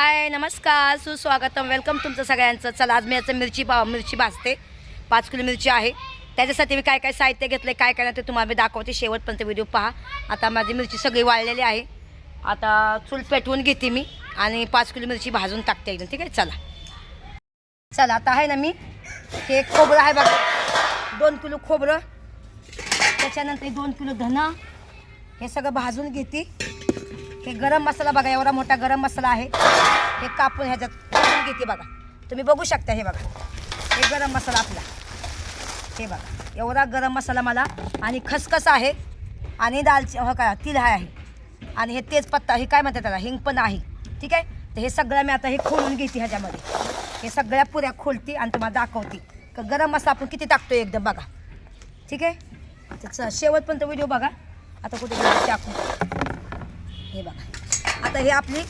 हाय नमस्कार सुस्वागतम. वेलकम तुमचं सगळ्यांचं. चला आज मी याचं मिरची पाव मिरची भाजते. पाच किलो मिरची आहे. त्याच्यासाठी मी काय काय साहित्य घेतलं काय काय नाही ते तुम्हाला मी दाखवते. शेवटपर्यंत व्हिडिओ पहा. आता माझी मिरची सगळी वाळलेली आहे. आता चूल पेटवून घेते मी आणि पाच किलो मिरची भाजून टाकते एकदम. ठीक आहे? चला. चला आता आहे ना मी. हे खोबरं आहे बघा. दोन किलो खोबरं. त्याच्यानंतर दोन किलो धना हे सगळं भाजून घेते. हे गरम मसाला बघा एवढा मोठा गरम मसाला आहे. हे कापून ह्याच्यात कापून घेते बघा. तुम्ही बघू शकता हे बघा. हे गरम मसाला आपला. हे बघा. एवढा गरम मसाला मला. आणि खसखस आहे. आणि दालची हो का तिल आहे. आणि हे तेजपत्ता हे काय म्हणतात त्याला? हिंग पण आहे. ठीक आहे? तर हे सगळं मी आता हे खोलून घेते ह्याच्यामध्ये. हे सगळ्या पुऱ्या खोलते आणि तुम्हाला दाखवते. का गरम मसाला आपण किती टाकतो एकदम बघा. ठीक आहे? तर शेवटपर्यंत व्हिडिओ बघा. आता कुठे टाकू. हे बघा. आता हे आपली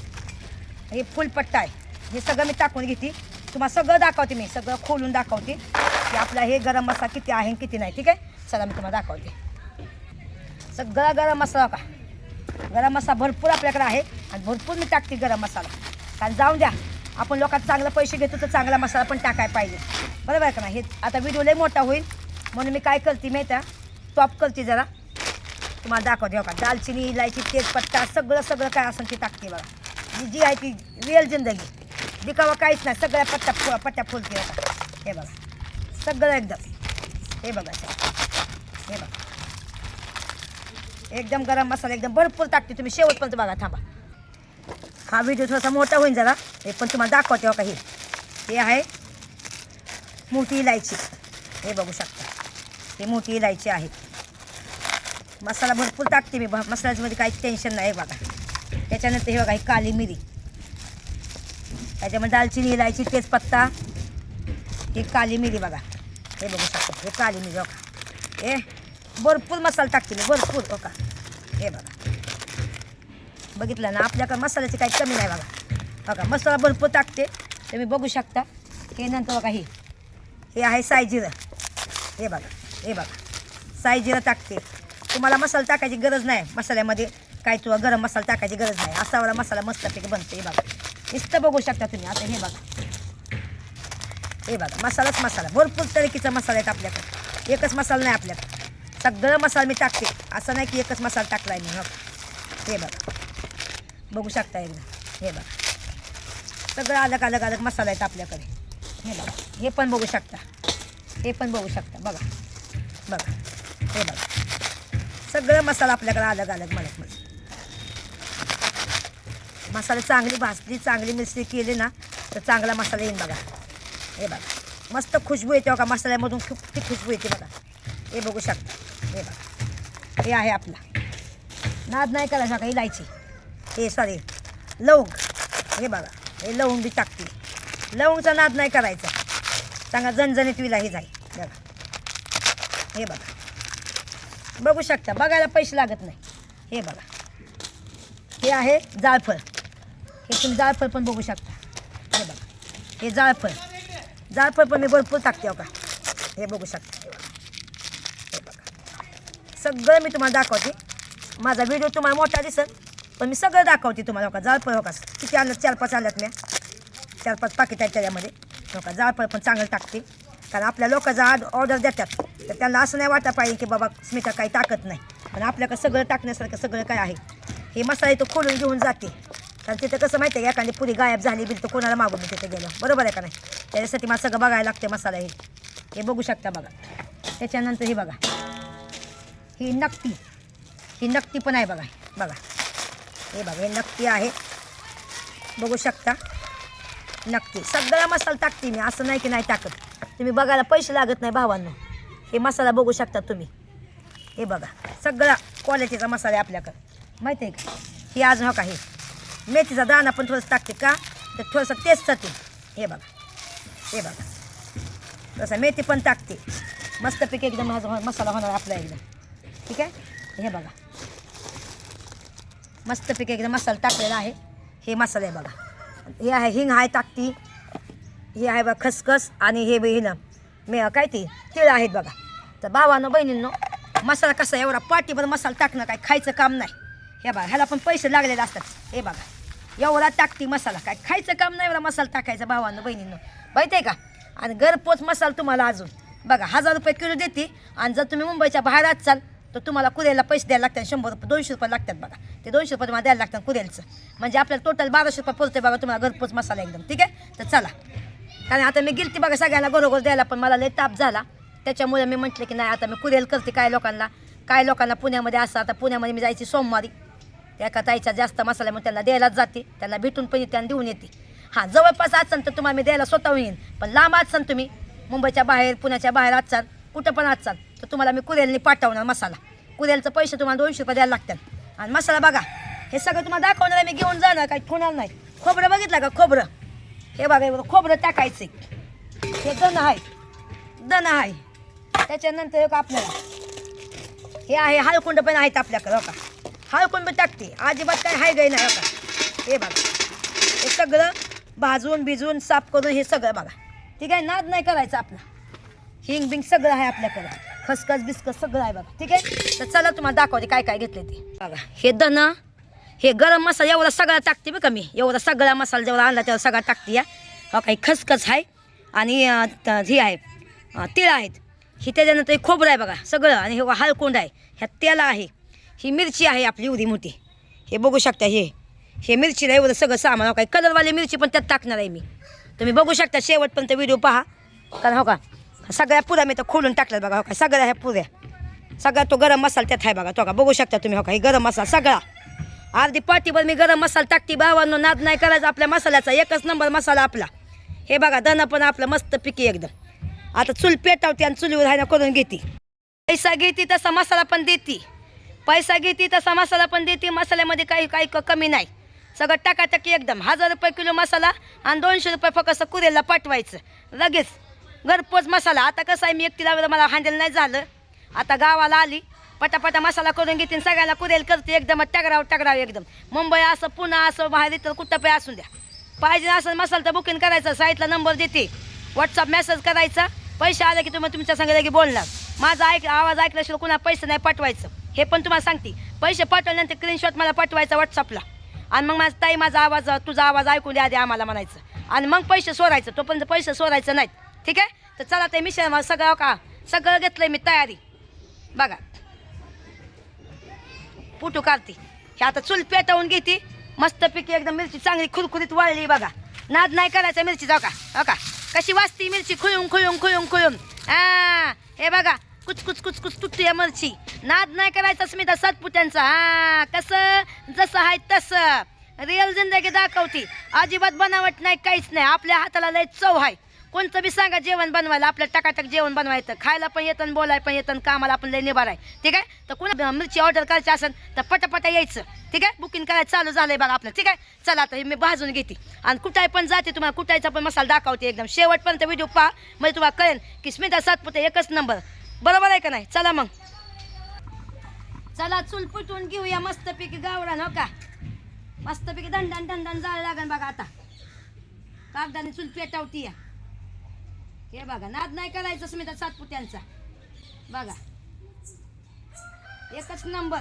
हे फुलपट्टा आहे. हे सगळं मी टाकून घेते. तुम्हाला सगळं दाखवते मी. सगळं खोलून दाखवते. की आपला हे गरम मसाला किती आहे आणि किती नाही ठीक आहे? चला मी तुम्हाला दाखवते. सगळा गरम मसाला का गरम मसाला भरपूर आपल्याकडे आहे आणि भरपूर मी टाकते गरम मसाला. कारण जाऊन द्या. आपण लोकांना चांगलं पैसे घेतो तर चांगला मसाला पण टाकायला पाहिजे. बरोबर आहे का नाही? हे आता व्हिडिओ लय मोठा होईल. म्हणून मी काय करते माहिती टॉप करते जरा. तुम्हाला दाखवते हो का? दालचिनी इलायची तेजपत्ता सगळं सगळं काय असेल ते टाकते बघा. जी जी आहे ती रिअल जिंदगी. दिखावा काहीच नाही. सगळ्या पट्ट्या फु पट्ट्या फुलते हो का? हे बघा. सगळं एकदम. हे बघा. हे बघा. एकदम गरम मसाला एकदम भरपूर टाकते तुम्ही. शेवटपर्यंत बघा थांबा. हा व्हिडिओ थोडासा मोठा होईल जरा. हे पण तुम्हाला दाखवते हो का? हे. हे आहे मोठी इलायची. हे बघू शकता. ही मोठी इलायची आहे. मसाला भरपूर टाकते मी. मसाल्यामध्ये काही टेन्शन नाही बघा. त्याच्यानंतर हे बघा ही काली मिरी. त्याच्यामध्ये दालचिनी इलायची तेजपत्ता. ही काली मिरी बघा. हे बघू शकतो. हे काली मिरी बघा. हे भरपूर मसाला टाकते मी भरपूर. हो का? हे बघा. बघितलं ना आपल्याकडे मसाल्याची काही कमी नाही बघा. बघा मसाला भरपूर टाकते. तुम्ही बघू शकता. हे नंतर बघा हे. हे आहे सायजिरं हे बघा हे बघा. सायजिरं टाकते. तुम्हाला मसाला टाकायची गरज नाही. मसाल्यामध्ये काय तुला गरम मसाला टाकायची गरज नाही. असा वाला मसाला मस्तपैकी बनतो. हे बघा. नुसतं बघू शकता तुम्ही. आता हे बघा. हे बघा. मसालाच मसाला. भरपूर तरीकीचा मसाला आहेत आपल्याकडे. एकच मसाला नाही आपल्याकडे. सगळं मसाला मी टाकते. असं नाही की एकच मसाला टाकला आहे मी. हो. हे बघा. बघू शकता एकदा. हे बघा. सगळं अलग अलग अलग मसाला आहेत आपल्याकडे. हे बघा. हे पण बघू शकता. हे पण बघू शकता. बघा. बघा. हे बघा. सगळं मसाला आपल्याकडे अलग अलग मला मसाले चांगली भाजली चांगली मिरची केली ना तर चांगला मसाला येईल बघा. हे बघा. मस्त खुशबू येते बघा मसाल्यामधून खूप ती खुशबू येते बघा. हे बघू शकता. हे बघा. हे आहे आपला. नाद नाही करायचा का इलायची? हे सॉरी लवंग. हे बघा. हे लवंग बी टाकते. लवंगचा नाद नाही करायचा. चांगला जणजणीत विला हे जाई बघा. हे बघा. बघू शकता बघायला पैसे लागत नाही. हे बघा. हे आहे जाळफळ. हे तुम्ही जाळफळ पण बघू शकता. हे बघा. हे जाळफळ. जाळफळ पण मी भरपूर टाकते हो का? हे बघू शकता. हे बघा. हे बघा. सगळं मी तुम्हाला दाखवते. माझा व्हिडिओ तुम्हाला मोठा दिसत पण मी सगळं दाखवते तुम्हाला हो का? जाळफळ हो का? किती आणलं? चार पाच आल्यात मी चार पाच पाकिट आहेत त्याच्यामध्ये. हो का? जाळफळ पण चांगलं टाकते. कारण आपल्या लोकांचा आज ऑर्डर देतात. तर त्यांना असं नाही वाटलं पाहिजे की बाबा स्मिता काही टाकत नाही. पण आपल्याकडं सगळं टाकण्यासारखं सगळं काय आहे? हे मसाले तो खोलून घेऊन जाते. कारण तिथं कसं माहिती आहे एखादी पुरी गायब झाली बिल तर कोणाला मागून तिथे गेलं बरोबर आहे का नाही? त्याच्यासाठी मला सगळं बघायला लागते मसाला हे. हे बघू शकता बघा. त्याच्यानंतर हे बघा. ही नक्ती. ही नक्ती पण आहे बघा. बघा. हे बघा हे नक्ती आहे. बघू शकता. नक्की सगळा मसाला टाकते मी. असं नाही की नाही टाकत. तुम्ही बघायला पैसे लागत नाही भावांना. हे मसाला बघू शकता तुम्ही. हे बघा सगळा क्वालिटीचा मसाला आहे आपल्याकडं. माहिती आहे का? हे आज हो आहे हे. मेथीचा दाणा पण थोडंसं टाकते का? तर थोडंसं टेस्टसाठी हे बघा हे बघा. तसं मेथी पण टाकते. मस्तपैकी एकदम माझा मसाला होणार आपला एकदम ठीक आहे? हे बघा. मस्तपैकी एकदम मसाला टाकलेला आहे. हे मसाले आहे बघा. हे आहे हिंग आहे टाकती. हे आहे बघा खसखस आणि हे बी ना मी काय ते? तिळ आहेत बघा. तर भावानं बहिणींनो मसाला कसा एवढा पाठीवर मसाला टाकणं काय खायचं काम नाही. हे बघा ह्याला पण पैसे लागलेले असतात. हे बघा एवढा टाकते मसाला काय खायचं काम नाही एवढा मसाला टाकायचा भावानं बहिणींनो. माहिती आहे का? आणि घरपोच मसाला तुम्हाला अजून. बघा हजार रुपये किलो देते आणि जर तुम्ही मुंबईच्या बाहेर असाल तर तुम्हाला कुरेला पैसे द्यायला लागतात. शंभर रुपये दोनशे रुपये लागतात बघा. ते दोनशे रुपये तुम्हाला द्यायला लागतात कुरेलचं. म्हणजे आपल्याला टोटल बाराशे रुपये पोचते बघा तुम्हाला घरपोच मसाला एकदम. ठीक आहे? तर चला. कारण आता मी गेलती बघा सगळ्यांना बरोबर द्यायला पण मला लय ताप झाला. त्याच्यामुळे मी म्हटलं की नाही आता मी कुरेल करते काय लोकांना. काय लोकांना पुण्यामध्ये असं आता पुण्यामध्ये मी जायची सोमवारी. त्या एका ताईचा जास्त मसाला मग त्यांना द्यायलाच जाते. त्यांना भेटून पण येते देऊन येते. हां जवळपास असाल तर तुम्हाला मी द्यायला स्वतःहून येईन पण लांब असाल तुम्ही. मुंबईच्या बाहेर पुण्याच्या बाहेर असाल कुठं पण असाल तर तुम्हाला मी कुरेलनी पाठवणार मसाला. कुरेलचं पैसे तुम्हाला दोनशे रुपये द्यायला लागतात. आणि मसाला बघा हे सगळं तुम्हाला दाखवणार मी घेऊन जाणार काही होणार नाही. खोबरं बघितलं का खोबरं? हे बघा एवढं खोबरं टाकायचं. हे दण आहे. दण आहे. त्याच्यानंतर का आपल्याला हे आहे हालकुंड पण आहेत आपल्याकडे हो का हालकुंड पण टाकते. अजिबात काय हाय गाय नाही हो का हे बघा. हे सगळं भाजून भिजून साफ करून हे सगळं बघा. ठीक आहे? नाद नाही करायचं आपला. हिंग बिंग सगळं आहे आपल्याकडं. खसखस बिस्कस सगळं आहे बघा. ठीक आहे? तर चला तुम्हाला दाखवते काय काय घेतले ते. बघा हे दण हे गरम मसाला एवढा सगळा टाकते बघा मी. एवढा सगळा मसाला जेवढा आणला तेवढा सगळा टाकते या. हो काही खसखस आहे आणि त- हे आहे तिळ आहेत. ही त्याच्यानंतर खोबरं आहे बघा सगळं आणि हे हळकुंड आहे. ह्या तेल आहे. ही मिरची आहे आपली एवढी मोठी. हे बघू शकता हे. हे मिरचीला एवढं सगळं सामान हो काय कलरवाली मिरची पण त्यात टाकणार आहे मी. तुम्ही बघू शकता शेवटपर्यंत व्हिडिओ पहा. कारण हो का सगळ्या पुऱ्या मी तर खोलून टाकल्यात बघा. हो का सगळ्या ह्या पुऱ्या. सगळा तो गरम मसाला त्यात आहे बघा. तो का बघू शकता तुम्ही हो का हे गरम मसाला सगळा. अर्धी पाटीभर मी गरम मसाला टाकते भावांनो नाद नाही करायचा. आपल्या मसाल्याचा एकच नंबर मसाला आपला. हे बघा दणं पण आपलं मस्त पिकी एकदम. आता चूल पेटावते आणि चुलीवर हायना करून घेते. पैसा घेते तसा मसाला पण देते. पैसा घेते तसा मसाला पण देते. मसाल्यामध्ये काही काही कमी नाही. सगळं टाकाटाकी एकदम. हजार रुपये किलो मसाला आणि दोनशे रुपये फक्त कुरेला पाठवायचं. लगेच. घरपोच मसाला. आता कसं आहे मी एकटीला मला हँडल नाही झालं. आता गावाला आली. पटापटा मसाला करून घेते सगळ्याला कुरेल करते एकदम टगराव टगराव एकदम. मुंबई असं पुणे असं बाहेर इतर कुठं पण असू द्या. पाहिजे असं मसाला तर बुकिंग करायचं साईटला नंबर देते. व्हॉट्सअप मेसेज करायचा. पैसे आले की तुम्ही तुमच्या संग की बोलणार. माझा ऐक आवाज ऐकल्याशिवाय कुणा पैसे नाही पाठवायचं. हे पण तुम्हाला सांगते. पैसे पाठवल्यानंतर स्क्रीनशॉट मला पाठवायचा व्हॉट्सअपला आणि मग माझा ताई माझा आवाज तुझा आवाज ऐकून द्या आधी आम्हाला म्हणायचं. आणि मग पैसे सोडायचं. तोपर्यंत पैसे सोडायचं नाहीत. ठीक आहे? तर चला ते मिशन सगळं का सगळं घेतलं मी तयारी. बघा. पुटू काढते. हे आता चूल पेटवून घेते. मस्तपैकी एकदम मिरची चांगली खुरखुरीत वाळली बघा. नाद नाही करायचा मिरची जाऊ हो का? हो का? कशी वाजती मिरची खुळून खुळून खुळून खुळून. हा हे बघा कुच कुच कुच कुच तुटते या मिरची. नाद नाही करायचा स्मिता सातपुत्यांचा हा कसं? जसं आहे तसं. रिअल जिंदगी दाखवती. अजिबात बनावट नाही काहीच नाही. आपल्या हाताला लय चव आहे. कोणतं बी सांगा जेवण बनवायला. आपलं टकाटक जेवण बनवायचं. खायला पण येतं आणि बोलायला पण येतं कामाला आपण लय निभार आहे. ठीक आहे? तर कोणा मिरची ऑर्डर करायची असेल तर पटापटा यायचं. ठीक आहे? बुकिंग करायचं चालू झालंय बघा आपलं. ठीक आहे? चला आता हे मी भाजून घेते. आणि कुठाय पण जाते तुम्हाला कुठायचा पण मसाला दाखवते एकदम. शेवटपर्यंत व्हिडिओ पहा. म्हणजे तुम्हाला कळेल की स्मिता सातपुते एकच नंबर बरोबर आहे का नाही? चला मग. चला चूल पुटून घेऊया मस्तपैकी गावडा हो का? मस्तपैकी दंडन दंडन जायला लागेल बघा आता. कागदाने चूल पेटावती या हे बघा नाद नाही करायचं स्मिता सातपुत्यांचा. बघा. एकच नंबर.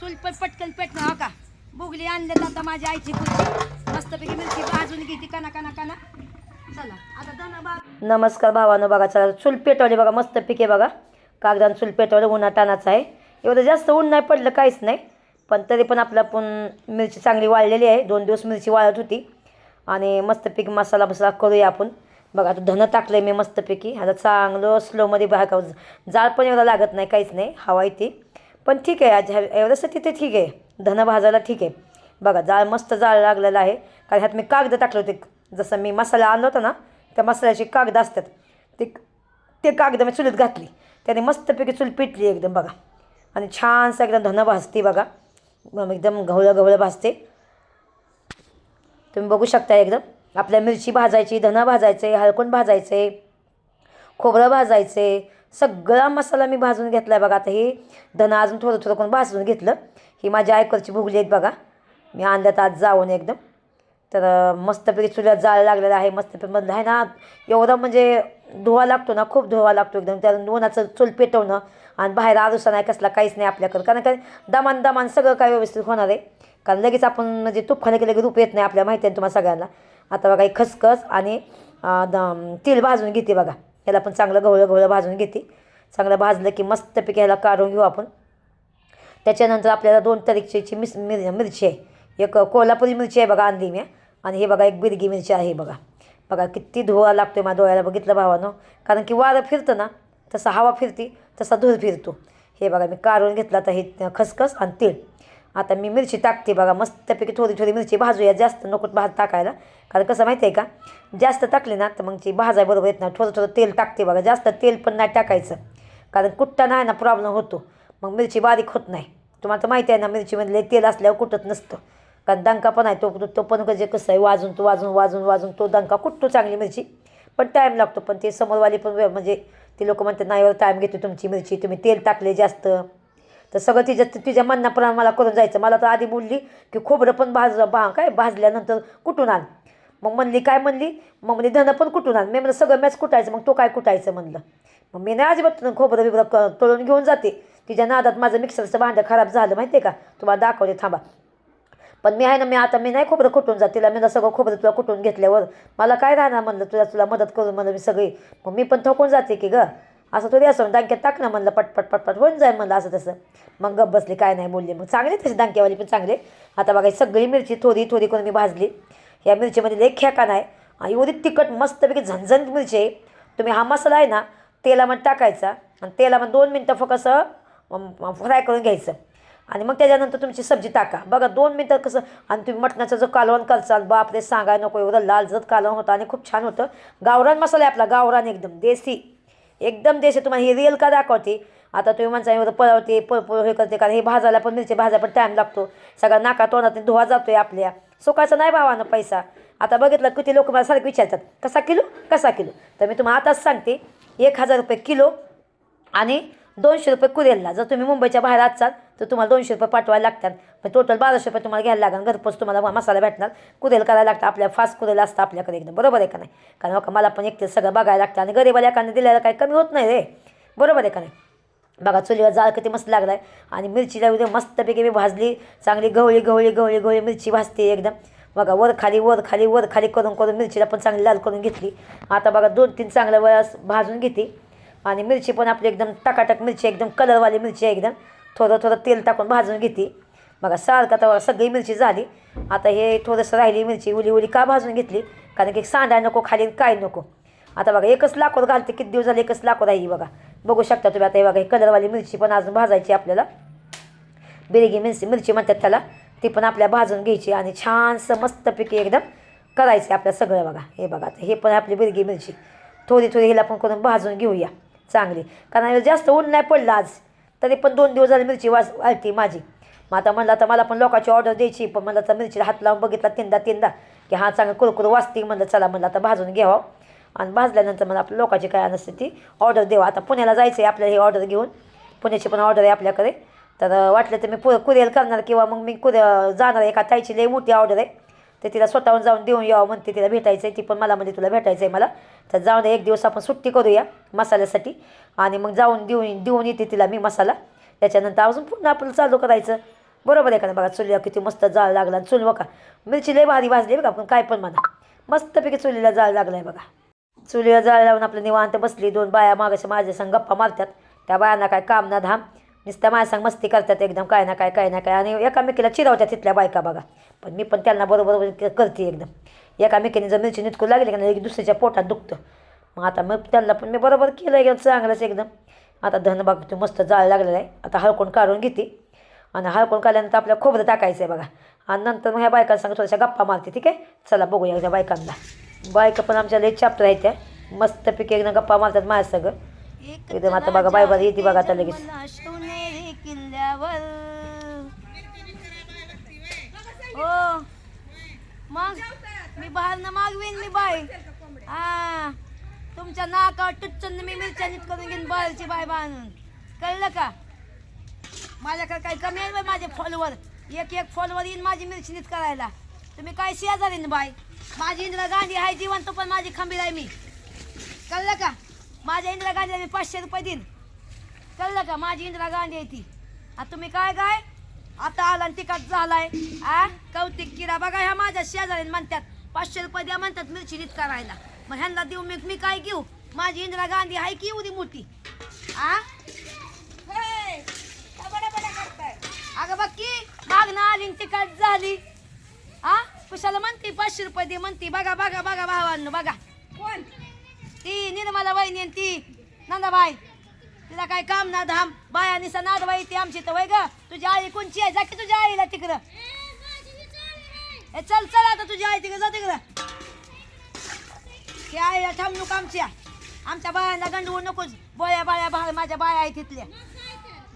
चूल पण पटकन पेटणं हो का? बुगली आणले आता माझ्या आईची कुर्ती मस्तपैकी मिरची भाजून घेते काना काना काना चला आता दाना बा नमस्कार भावानं बघा चला चूल पेटवली बघा मस्त पिके बघा. कागदान चूल पेटवलं उन्हाटाणाचं आहे. एवढं जास्त ऊन नाही पडलं काहीच नाही. पण तरी पण आपलं पण मिरची चांगली वाळलेली आहे. दोन दिवस मिरची वाळत होती. आणि मस्त पीक मसाला बसला करूया आपण. बघा आता धनं टाकलं आहे मी मस्तपैकी. आता चांगलं स्लोमध्ये बाहेर जाळ पण एवढा लागत नाही काहीच नाही. हवा येते. पण ठीक आहे आज ह्या- एवढंसाठी ते ठीक आहे. धनं भाजायला ठीक आहे. बघा जाळ मस्त जाळ लागलेला आहे. कारण ह्यात मी कागद टाकले होते. जसं मी मसाला आणला होता ना त्या मसाल्याचे कागद असतात. ते ते कागद मी चुलीत घातली. त्याने मस्तपैकी चूल पिटली एकदम बघा. आणि छानसं एकदम धनं भाजते बघा. एकदम गवळं गवळं भाजते. तुम्ही बघू शकता एकदम. आपल्या मिरची भाजायची धनं भाजायचे हळकुंड भाजायचे खोबरं भाजायचे सगळा मसाला मी भाजून घेतला आहे बघा. आता हे धनं अजून थोडं थोडं करून भाजून घेतलं. ही माझ्या आयकरची भुगली आहेत बघा. मी आणल्यात आज जाऊन एकदम. तर मस्तपैकी चुल्यात जाळ लागलेला आहे. मस्तपैकी आहे ना एवढं म्हणजे धुवा लागतो ना खूप धुवा लागतो एकदम. त्या उन्हाचं चूल पेटवणं आणि बाहेर आरुसा नाही कसला काहीच नाही आपल्याकडं. कारण काय दमान दमान सगळं काय व्यवस्थित होणार आहे. कारण लगेच आपण म्हणजे तूप खाल्लं की लगेच रूप येत नाही आपल्या माहिती आहे तुम्हाला सगळ्यांना. आता बघा एक खसखस आणि द- तेल भाजून घेते बघा. याला पण चांगलं गवळं गवळं भाजून घेते. चांगलं भाजलं की मस्तपैकी ह्याला काढून घेऊ आपण. त्याच्यानंतर आपल्याला दोन तरीकेची मिस मिर मिरची आहे. एक कोल्हापुरी मिरची आहे बघा आणली मी. आणि हे बघा एक बिरगी मिरची आहे बघा. बघा किती धुवा लागतो आहे माझ्या डोळ्याला बघितलं भावानं. कारण की वारं फिरतं ना तसं हवा फिरती तसा धूर फिरतो. हे बघा मी काढून घेतला आता हे खसखस आणि तेल. आता मी मिरची टाकते बघा मस्तपैकी थोडी थोडी मिरची भाजूया. जास्त नको भाज टाकायला. कारण कसं माहिती आहे का? जास्त टाकले ना तर मग ती भाजाय बरोबर येत ना थोडं थोडं तेल टाकते बघा. जास्त तेल पण नाही टाकायचं. कारण कुट्टा नाही ना प्रॉब्लेम होतो. मग मिरची बारीक होत नाही. तुम्हाला तर माहिती आहे ना मिरचीमधले तेल असल्यावर कुठत नसतं. कारण दंका पण आहे तो तो पण म्हणजे कसं आहे वाजून तो वाजून वाजून वाजून तो दंका कुठतो चांगली मिरची. पण टाईम लागतो. पण ते समोरवाली पण म्हणजे ते लोक म्हणतात नाही हो, टाईम घेतो तुमची मिरची. तुम्ही तेल टाकले जास्त. तर सगळं तिच्या तिच्या मनाप्रमाणे मला करून जायचं. मला तर आधी बोलली की खोबरं पण भाज भा काय भाजल्यानंतर कुठून आण? मग म्हणली काय म्हणली? मग म्हणजे धनं पण कुठून आण. मी म्हणलं सगळं मॅच कुटायचं. मग तो काय कुटायचं म्हणलं. मग मी नाही अजिबात खोबरं बिबरं क तळून घेऊन जाते. तिच्या नादात माझं मिक्सरचं भांडं खराब झालं माहिती आहे का? तुम्हाला दाखवते थांबा. पण मी आहे ना मी आता मी नाही खोबरं कुटून जात. तिला मी सगळं खोबरं तुला कुटून घेतल्यावर मला काय राहणार? म्हणलं तुला तुला मदत करून म्हणलं मी सगळी. मग मी पण थकून जाते की गं. असं थोडी असं दांक्यात टाक ना म्हणलं पटपट पटपट होऊन जाईल म्हणलं असं तसं. मग गप बसली काय नाही बोलली. मग चांगले तसे दांक्यावाली पण चांगले. आता बघा सगळी मिरची थोडी थोडी करून मी भाजली. या मिरचीमध्ये लई खेका आहे आणि एवढी तिखट मस्तपैकी झणझणीत मिरची आहे. तुम्ही हा मसाला आहे ना तेलामध्ये टाकायचा आणि तेलामध्ये दोन मिनटं फक्त फ्राय करून घ्यायचं. आणि मग त्याच्यानंतर तुमची सब्जी टाका. बघा दोन मिनटं कसं आणि तुम्ही मटणाचं जो कालवण करचाल बापरे सांगाय नको एवढं लाल जत कालवण होतं आणि खूप छान होतं. गावरान मसाला आहे आपला गावरान एकदम देसी. एकदम देशी तुम्हाला हे रिअल का दाखवते? आता तुम्ही म्हणता एवढं पळवते पळपळ हे करते कारण हे भाजायला पण मिरची भाजायला पण टाईम लागतो. सगळा नाका तोंडात धुवा जातो आहे आपल्या. सुखाचा नाही भावानं पैसा. आता बघितलं किती लोक मला सारखं विचारतात कसा किलो? कसा किलो? तर मी तुम्हाला आताच सांगते एक हजार रुपये किलो आणि दोनशे रुपये कुरेलला. जर तुम्ही मुंबईच्या बाहेर असाल तर तुम्हाला दोनशे रुपये पाठवायला लागतात. पण टोटल बाराशे रुपये तुम्हाला घ्यायला लागेल. घरपोच तुम्हाला मसाला भेटणार. कुरेल करायला लागतं. आपल्या फास्ट कुरेल असतं आपल्याकडे एकदम. बरोबर आहे का नाही? कारण हो का मला पण एकटे सगळं बघायला लागतं. आणि गरीबाला एकाने दिल्याला काही कमी होत नाही रे. बरोबर आहे का नाही? बघा चुलीवर जाळ किती मस्त लागला आहे आणि मिरचीला एकदम मस्तपैकी मी भाजली. चांगली गवळी गवळी गवळी गवळी मिरची भाजते एकदम. बघा वर खाली वर खाली वर खाली करून करून मिरचीला पण चांगली लाल करून घेतली. आता बघा दोन तीन चांगल्या वेळास भाजून घेते. आणि मिरची पण आपली एकदम टकाटक मिरची एकदम कलरवाली मिरची एकदम. थोडं थोडं तेल टाकून भाजून घेते. बघा सारखं आता सगळी मिरची झाली. आता हे थोडंसं राहिली मिरची उली उली का भाजून घेतली? कारण की सांडा नको खाली काय नको. आता बघा एकच लाकूड घालते किती दिवस झाले एकच लाकूड आहे बघा. बघू शकता तुम्ही आता हे बघा ही कलरवाली मिरची पण अजून भाजायची आपल्याला. बिरगी मिरची मिरची म्हणतात त्याला. ती पण आपल्या भाजून घ्यायची आणि छानसं मस्तपैकी एकदम करायचे आपल्या सगळं बघा. हे बघा आता हे पण आपली बिरगी मिरची. थोडी थोडी हिला पण करून भाजून घेऊया चांगली. कारण जास्त ऊन नाही पडलं आज. तरी पण दोन दिवस झाले मिरची वाज आलती माझी. मग आता म्हणलं आता मला पण लोकांची ऑर्डर द्यायची पण म्हणलं आता मिरचीला हात लावून बघितला तीनदा तीनदा. की हा चांगलं कुरकुर वाजते म्हणलं चला म्हणलं आता भाजून घ्यावं. आणि भाजल्यानंतर मला आपल्या लोकांची काय नसते ती ऑर्डर देवा आता पुण्याला जायचं आहे आपल्याला ही ऑर्डर घेऊन. पुण्याची पण ऑर्डर आहे आपल्याकडे. तर वाटलं तर मी पु कुरिअर करणार किंवा मग मी कुर जाणार आहे. एका ताईची लई मोठी ऑर्डर आहे. तर तिला स्वतःहून जाऊन देऊन यावं म्हणते. तिला भेटायचं आहे ती पण मला म्हणजे तुला भेटायचं आहे मला. तर जाऊन एक दिवस आपण सुट्टी करूया मसाल्यासाठी. आणि मग जाऊन देऊन देऊन येते तिला मी मसाला. त्याच्यानंतर अजून पुन्हा आपलं चालू करायचं. बरोबर आहे का ना बघा? चुलीला किती मस्त जाळ लागला आणि चुल बघा. मिरची लई भारी भाजली बघा आपण. काय पण म्हणा. मस्तपैकी चुलीला जाळ लागला आहे बघा. चुलीला जाळ लावून आपलं निवांत बसली दोन बाया मागाशी माझ्या संग गप्पा मारतात. त्या बायांना काय काम ना धाम. नुसत्या माझ्या संग मस्ती करतात एकदम काय ना काय काय ना काय. आणि एकामेकीला चिरवतात तिथल्या बायका बघा. पण मी पण त्यांना बरोबर करते एकदम. एकामेकीने जर मिरची नितकू लागली का नाही दुसऱ्याच्या पोटात दुखतं. मग आता मग त्यांना पण मी बरोबर केलं एकदम चांगलंच एकदम. आता धन बघ ते मस्त जाळ लागलेलं आहे. आता हळकून काढून घेते. आणि हळकून काढल्यानंतर आपल्या खोबरं टाकायचं आहे बघा. आणि नंतर मग ह्या बायकांसंग थोड्याशा गप्पा मारते ठीक आहे? चला बघूया त्या बायकांना. बायका पण आमच्या लई चाप्टर आहेत त्या. मस्तपैकी एकदम गप्पा मारतात माझ्या सगळं एकदम आता बघा बाय बाय येते बघा आता लगेच. किल्ल्यावर हो. मग मी बाहेरनं मागवीन मी बाय हा. तुमच्या नाकावर टुच्चन मी मिरच्यानीत करून घेईन बाहेरची बाय बांधून. कळलं का? माझ्याकडे काही कमी आहे बाई माझे फॉलोवर एक एक फॉलोवर येईन माझी मिरची करायला. तुम्ही काय शेजारीन बाय माझी इंदिरा गांधी आहे जिवंत पण माझी खंबीर आहे मी. कळलं का? माझ्या इंदिरा गांधीला मी पाचशे रुपये देईन. कळलं का? माझी इंदिरा गांधी आहे ती. आता तुम्ही काय काय आता आला आणि तिखट झालाय. आ कौतिक किरा बघा ह्या माझ्या शेजारी म्हणतात पाचशे रुपये द्या म्हणतात मिरची नीट करायला. मग ह्यांना देऊ मी मी काय घेऊ? माझी इंदिरा गांधी आहे की एवढी मोठी? आ? अगं बघ की मागणं आली तिखट झाली. आ? पुशाला म्हणते पाचशे रुपये दे म्हणते. बघा बघा बघा भावांनो बघा. कोण? ती निर्मला वहिनी आणि ती नंदाबाई. तिला काय काम ना धाम. बाया निसा नादबाई ती आमची तर वय ग. तुझी आई कोणची आहे? जा की तुझ्या आईला तिकडं. ए चल चल आता तुझी आई तिकडं जा तिकडं. ती आईला थांब नको आमच्या आमच्या बायांना गंडवू नकोच बोळ्या बाळ्या बा माझ्या बाया आहेत तिथल्या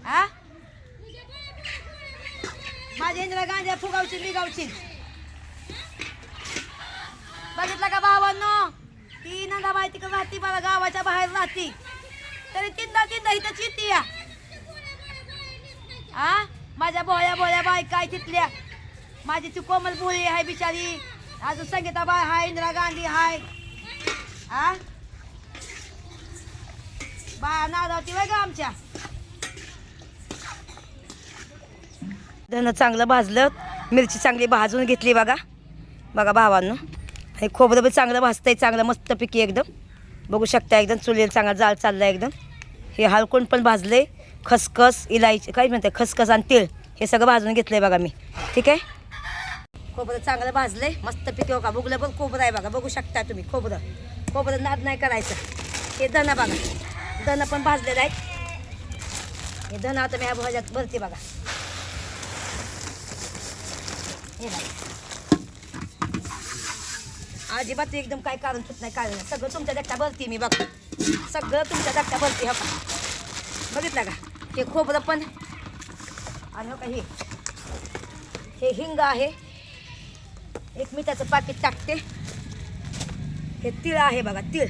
हा? माझी इंदिरा गांधी फुगावची बिगावची बघितलं का भावांनो? ती नंदाबाई तिकडे राहती मला गावाच्या बाहेर राहती. तरी तीनदा तीनदा इथं चिती या. आ? माझ्या भोळ्या भोळ्या बाई काय तिथल्या. माझी ती कोमल भोळी आहे बिचारी. अजून संगीताबाई हाय इंदिरा गांधी हाय. आ? बा नादावती वय ग आमच्या. धन चांगलं भाजलं. मिरची चांगली भाजून घेतली बघा. बघा भावांनो. हे खोबरं बी चांगलं भाजतंय चांगलं मस्तपैकी एकदम. बघू शकता एकदम चुलीला चांगला जाळ चालला एकदम. हे हलकून पण भाजले खसखस इलायची काय म्हणते खसखस आणि तीळ हे सगळं भाजून घेतलं आहे बघा मी. ठीक आहे? खोबरं चांगलं भाजलंय मस्तपैकी हो का बुगलं पण खोबरं आहे बघा बघू शकता तुम्ही खोबरं. खोबरं नाद नाही करायचं. हे धना बघा धनं पण भाजलेलं आहे. हे दणं आता मी ह्या भाज्यात भरते बघा. हे बघा. अजिबात एकदम काय कारण सुट नाही कारण नाही सगळं तुमच्या देखता भरती मी बघ. सगळं तुमच्या देखता भरती हो का? बघितलं का? हे खोबरं पण आणि हो का हे? हे हिंग आहे. एक मिठाचं पाकिट टाकते. हे तीळ आहे बघा तीळ.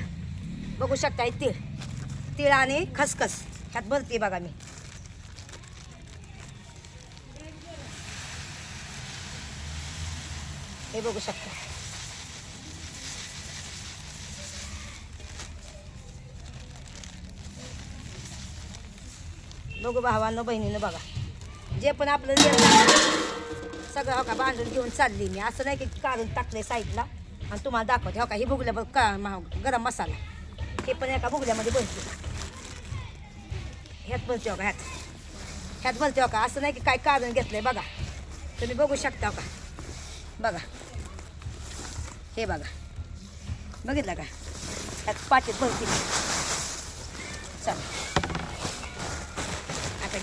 बघू शकता हे तीळ. तीळ आणि खसखस. ह्यात भरते बघा मी. हे बघू शकता. बघू भावानं बहिणीनं बघा. जे पण आपलं सगळं हो का बांधून घेऊन चालली मी. असं नाही की काढून टाकले साईडला. आणि तुम्हाला दाखवते हो का हे भुगल्या का गरम मसाला. हे पण एका भुगल्यामध्ये बनते. ह्यात बनते हो का ह्यात. ह्यात बनते हो का असं नाही की काय काढून घेतलंय बघा. तुम्ही बघू शकता हो का. बघा. हे बघा. बघितलं का? ह्यात पाटीत भरती चला.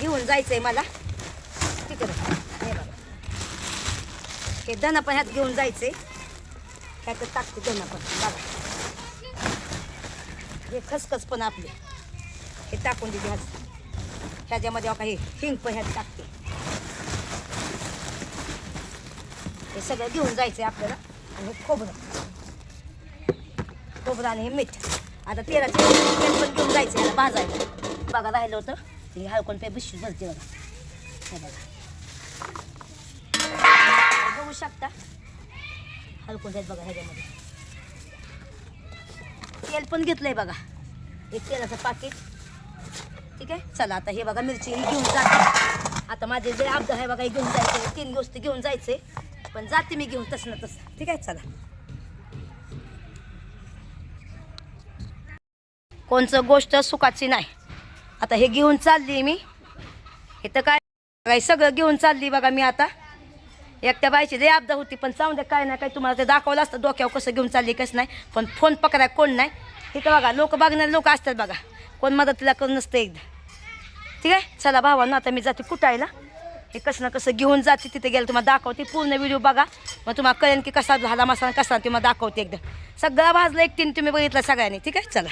घेऊन जायचंय मला. तिकडे हे बघा. हे दणं पण ह्यात घेऊन जायचंय. ह्यात टाकते दण पण. बघा. हे खसखस पण आपले. हे टाकून देते ह्याच. ह्याच्यामध्ये हे हिंग पण ह्यात टाकते. हे सगळं घेऊन जायचंय आपल्याला. आणि हे खोबरं. खोबरं आणि हे मीठ. आता तेलाचे पण घेऊन जायचं याला भाजायला बघा राहिलं होतं. हे हळकोन पे बिशी भरते बघा हे बघा. बघू शकता. हलकून आहेत बघा ह्याच्यामध्ये. तेल पण घेतलंय बघा. एक तेलाचं पाकिट ठीक आहे? चला आता हे बघा मिरची ही घेऊन जाते. आता माझे जे अब्द आहे बघा हे घेऊन जायचं. तीन गोष्टी घेऊन जायचे. पण जाते मी घेऊन तसं ना तसं. ठीक आहे? चला. कोणचं गोष्ट सुखाची नाही. आता हे घेऊन चालली मी. हे तर काय काय सगळं घेऊन चालली बघा मी आता. एकट्या बाईची लय आपदा होती पण चांगलं काय नाही काय तुम्हाला ते दाखवलं असतं डोक्यावर कसं घेऊन चालली कसं नाही. पण फोन पकडाय कोण नाही. इथं बघा लोक बघणारे लोक असतात बघा. कोण मदतीला करून नसतं एकदा. ठीक आहे? चला भावांनो आता मी जाते कुटायला. हे कसं ना कसं घेऊन जाते तिथे गेलं तुम्हाला दाखवते. पूर्ण व्हिडिओ बघा. मग तुम्हाला कळेल की कसा झाला मसाला कसा तुम्हाला दाखवते एकदा. सगळा भाजलं एकटीने तुम्ही बघितलं सगळ्यांनी. ठीक आहे? चला.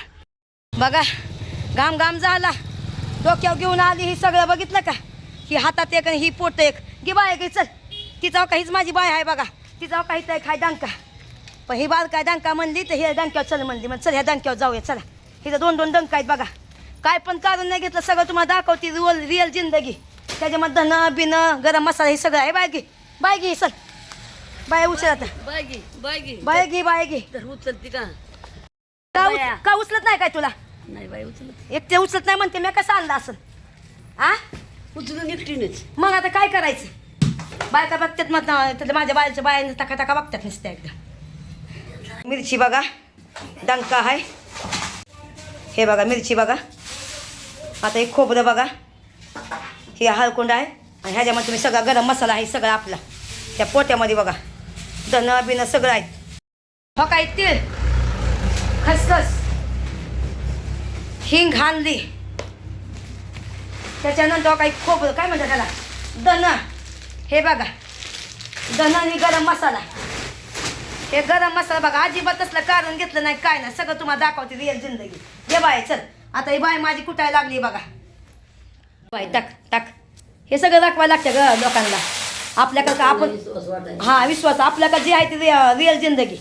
बघा घाम घाम झाला. डोक्यावर घेऊन आली ही सगळं बघितलं का? ही हातात एक आणि ही पोट एक. घे बाय गे चल. तिचा का हीच माझी बाय आहे बघा. तिचा काही तर खाय डांका. पण ही बाल काय डांका म्हणली तर हे डांक्यावर चल म्हणली. मग चल ह्या डांक्यावर जाऊया चला. हिचं दोन दोन डंक आहेत बघा. काय पण काढून नाही घेतलं सगळं तुम्हाला दाखवते रिअल रिअल जिंदगी. त्याच्यामध्ये धनं बिनं गरम मसाला हे सगळं आहे. बाय घे बाय घे चल. बाय उचल आता. बायगी बायगी बाय घे बाय घे तर उचलती का? बाया. का उचलत नाही काय तुला? नाही बाई उचलत एक ते उचलत नाही म्हणते मी कसं आणलं असं? आ? उचलून एकटीनेच. मग आता काय करायचं? बायका बघतात मग तर माझ्या बायच्या बायांनी टाका टाका बघतात नुसत्या एकदा. मिरची बघा डंका आहे हे बघा मिरची बघा. आता एक खोबरं बघा. हे हळकुंड आहे. आणि ह्याच्यामध्ये तुम्ही सगळा गरम मसाला आहे सगळा आपला. त्या पोट्यामध्ये बघा. धन बिन सगळं आहेत हो काय तीळ खसखस. हिंग हानली त्याच्यानंतर काही खोबरं काय म्हणतात त्याला? दन हे बघा. दन आणि गरम मसाला. हे गरम मसाला बघा अजिबात असलं कारण घेतलं नाही काय नाही. सगळं तुम्हाला दाखवते रिअल जिंदगी. हे बाय चल. आता ही बाय माझी कुटायला लागली बघा. बाय टाक टाक. हे सगळं दाखवायला लागतं ग लोकांना. आपल्याकडं का आपण हा विश्वास. आपल्याकडे जे आहे ते रिअल जिंदगी.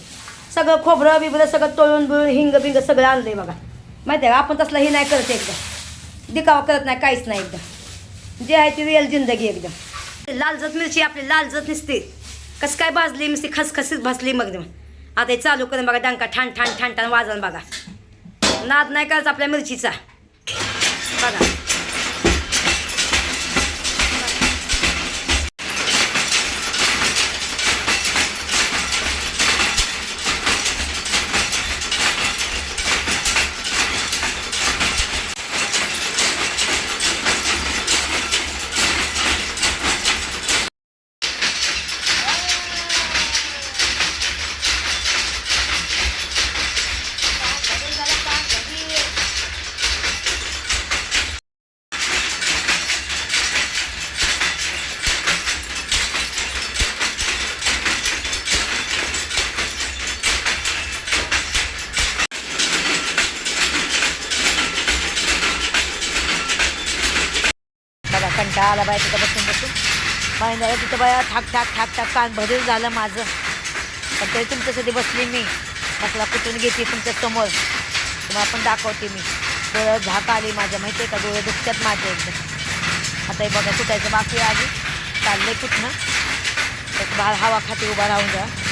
सगळं खोबरं बिबरं सगळं तळून बिळून हिंग बिंग सगळं आणलंय बघा. माहिती आहे आपण तसलं हे नाही करत एकदम दिखावा करत नाही काहीच नाही एकदम जे आहे ती रिअल जिंदगी एकदम. लालजत मिरची आपली लालजत नसते. कसं काय भाजली मिरची खसखसीत भाजली मग. आता हे चालू करून बघा डंका ठाण ठाण ठाण ठाण वाजवून बघा. नाद नाही करायचा आपल्या मिरचीचा. बघा बघा कंटाळा आला बाय तिथं बसून बसून. महिन्याला तिथं बाया ठाक ठाक ठाक ठाक कान भरील झालं माझं. पण तरी तुमच्यासाठी बसली मी. मसला कुठून घेते तुमच्यासमोर? तुम्हाला पण दाखवते मी. डोळ्यावर झाक आली माझ्या माहिती आहे का? डोळे दुखतात माझे एकदम. आता हे बघा कुठायचं बाकी आहे आधी. आहे कुठनं? तर बाहेर हवा खाती उभा राहून जा.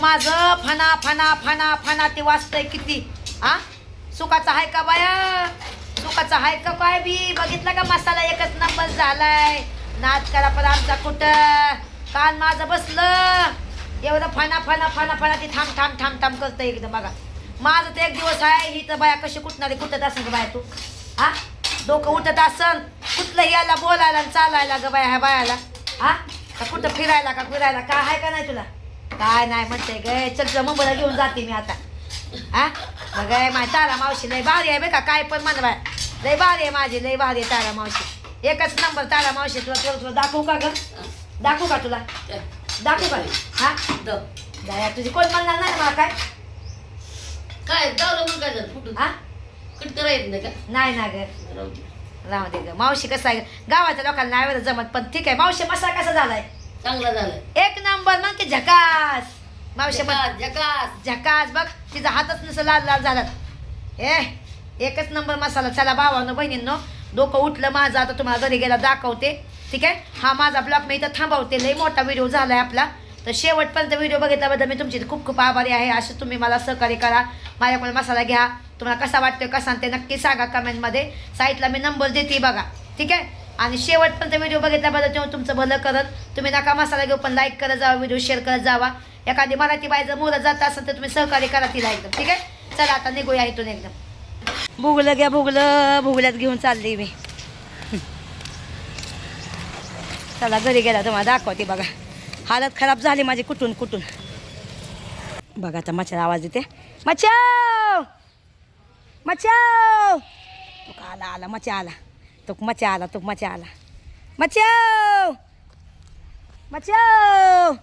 माझं फना फना फना फना ते वाचतंय किती? आ? सुखाचा आहे का बाया? सुखाचा आहे का काय बी? बघितलं का मसाला एकच नंबर झालाय? नाच करा पण आमचा कुठं? काल माझं बसलं. एवढं फना फना फना फना ती थांब थांब थांब थांब करतं एकदम बघा. माझं तर एक दिवस आहे ही तर बाया कशी कुठणारी कुठत असेल बाया तू? हा डोकं उठत असन कुठलं याला बोलायला आणि चालायला ग बाया ह्या बायाला. हा का कुठं फिरायला का फिरायला? का आहे का नाही तुला? काय नाही म्हणते गे चल तुला मुंबईला घेऊन जाते मी आता. हा? मग माय तारा मावशी लय भारी आहे बे का? काय पण म्हणा बाय. लय भारी आहे माझी लय भारी आहे तारा मावशी. एकच नंबर तारा मावशी तुला तुला तुला दाखवू का ग? दाखवू का तुला? दाखवू का? हा? जाया तुझी कोण म्हणणार नाही मला काय? काय दावलं म्हणून काय झालं फुटून? हा? कट करायचं नाही का? नाही ना ग. राहू दे. ग. मावशी कसं आहे? गावाच्या लोकांना नाही जमत पण ठीक आहे. मावशी मसाला कसा झालाय? चांगला झालाय एक नंबर मग की झकास. मावशी म्हण झकास, झकास. झकास बघ. तिचा हातच नसं लाल लाल झाला. ए एकच नंबर मसाला. चला भावानं बहिणींनो डोकं उठलं माझं. आता तुम्हाला घरी गेला दाखवते. ठीक आहे? हा माझा ब्लॉग मी इथं थांबवते. लई मोठा व्हिडिओ झालाय आपला. तर शेवटपर्यंत व्हिडिओ बघितल्याबद्दल मी तुमची खूप खूप आभारी आहे. असे तुम्ही मला सहकार्य करा. माझ्याकडे मसाला घ्या. तुम्हाला कसा वाटतोय कसा ते नक्की सांगा कमेंटमध्ये साईटला मी नंबर देते बघा. ठीक आहे? आणि शेवटपर्यंत व्हिडिओ बघितल्याबद्दल तेव्हा तुमचं भलं करत तुम्ही नका मसाला घेऊ पण लाईक करत जावा व्हिडिओ शेअर करत जावा. एखादी मराठी बाय जर मुलं जात असेल तर तुम्ही सहकार्य करा तिला एकदम ठीक आहे? चला आता निघूया इथून एकदम. भुगलं घ्या भुगलं. भुगल्यात घेऊन चालली मी. चला घरी गेला तुम्हाला दाखवते बघा. हालत खराब झाली माझी कुठून कुठून. बघा आता मच्छर आवाज येते मच्छाव मच्छाव आला आला मच्छा आला. तो मच्छा आला तो मच्छा आला मच्छाव मच्छाव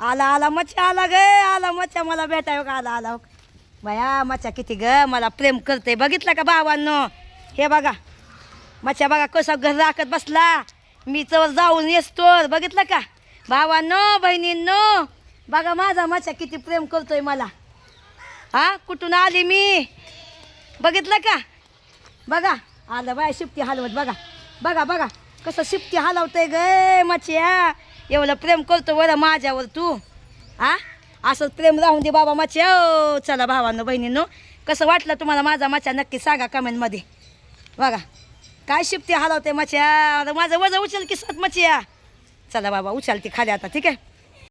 आला आला मच्छा आला ग आला मच्छा मला भेटाय का आला आला. हो. बाया मच्छा किती ग मला प्रेम करते बघितलं का बाबांनो हे बघा. मच्छा बघा कसा घर राखत बसला. मी चवर जाऊन येसतो. बघितलं का? भावांनो बहिणींनो बघा माझा मच्छा किती प्रेम करतोय मला. हा कुठून आली मी? बघितलं का? बघा. आलं बाय शिफ्टी हलवत बघा. बघा बघा कसं शिफ्टी हलवतंय ग. मच्छ्या एवढं प्रेम करतो बरं माझ्यावर तू. हा असं प्रेम राहून दे बाबा मच्छ्या. ओ चला भावानं बहिणींनो कसं वाटलं तुम्हाला माझा मच्छा नक्की सांगा कमेंटमध्ये. बघा काय शिफ्टी हलवते मच्छ्या? माझं वजन उचल की सात मच्छ्या. चला बाबा उचल ती खाली आता ठीक आहे?